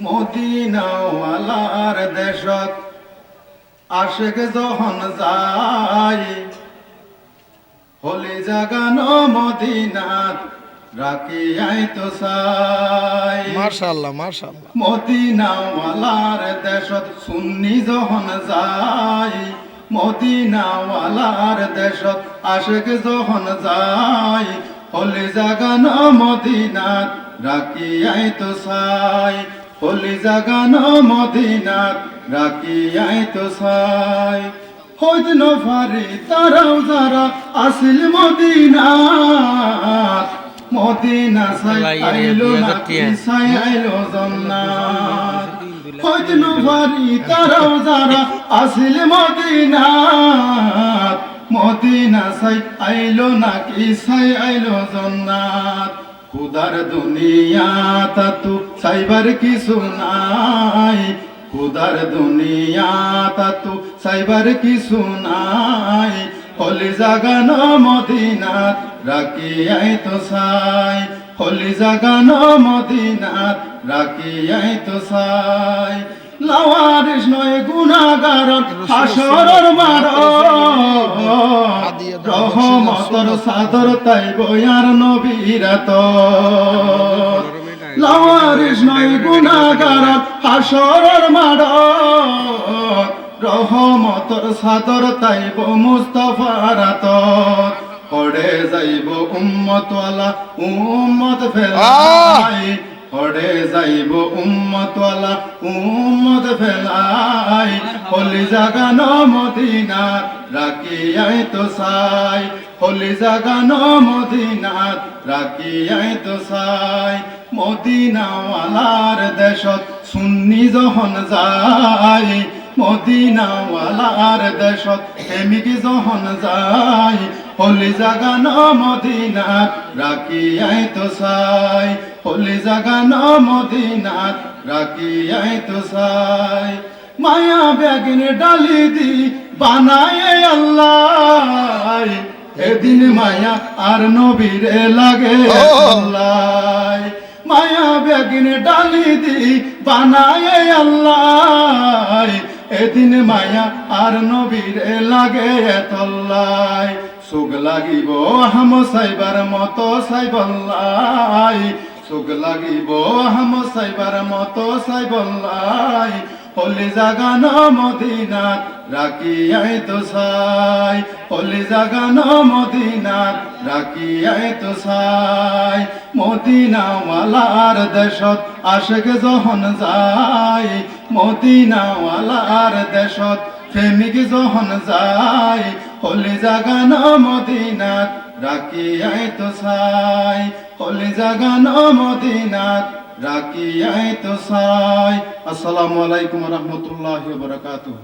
মদিনাওয়ালার দেশত আশেক যখন যায় হলি জাগানো মদিনাত রাখি আই তো সাই মার্শাল্লাহ মার্শাল্লাহ মদিনাওয়ালার দেশত সুন্নি যখন যায় মদিনাওয়ালার দেশত আশেক যখন যায় হলি জাগানো মদিনাত রাখি আই তো সাই হলি জাগানো মদিনাত রাখি আই তো সাই। হইত নফারি তারাও যারা আসিল মদিনাত মদিনা সাই আইলো না। ইসাই আইলো জন্নাত। হইত নফারি তারাও যারা আসিল মদিনাত মদিনা সাই আইলো না ইসাই আইলো জন্নাত। খুদার দুনিয়া তাতু সাইবার কিছু নাই। খুদার দুনিয়া তাতু সাইবার কিছু নাই। হলি জাগানো মদিনাত রাখি আই তো সাই। হলি জাগানো মদিনাত রাখি আই তো সাই। লাওয়ারিস নয় গুনাগার হাসরর মার রহমতর সাদর তাই বয়ার নবীরাত লাওয়ারিস নয় গুনাগার হাসরর মার রহমতর সাদর তাইব মুস্তফারাত পড়ে যাইব উম্মতওয়ালা, উম্মত ফেলাই। পড়ে যাইব উম্মতওয়ালা, উম্মত ফেলাই। হলি জাগানো মদিনা রাখি আই তো সাই হলি জাগানো মদিনা রাখি আই তো সাই মদিনাওয়ালার দেশত সুন্নি যখন যায়। মদিনাওয়ালার দেশত প্রেমিক যখন যায়। হলি জাগান মদিনাত রাখি আই তো সাই হলি জাগান মদিনাত রাখি আই তো সাই মায়া বেগিন ডালি দি বানায় আল্লাহ। এদিন মায়া আর নবীরে লাগে মায়া বেগিন ডালি দি বানায় আল্লাহ। এদিন মায়া আর নবীর লাগে তল্লাই সুখ লাগিব হাম সাইবার মতো সাইবল্লাই। সুখ লাগিব হাম সাইবার মতো সাইবল্লাই। হলি জাগান মদিনাত রাখি আই তো সাই। হলি জাগান মদিনাত রাখি আই তো সাই। মদিনাওয়ালার দেশত আশেক যখন যায়, মদিনাওয়ালার দেশত প্রেমিক যখন যায়। হলি জাগান মদিনাত রাখি আই তো সাই। হলি জাগান মদিনাত রাখি আই তো সাই। আসসালামু আলাইকুম রহমতুল্লাহ বরকাতুহ।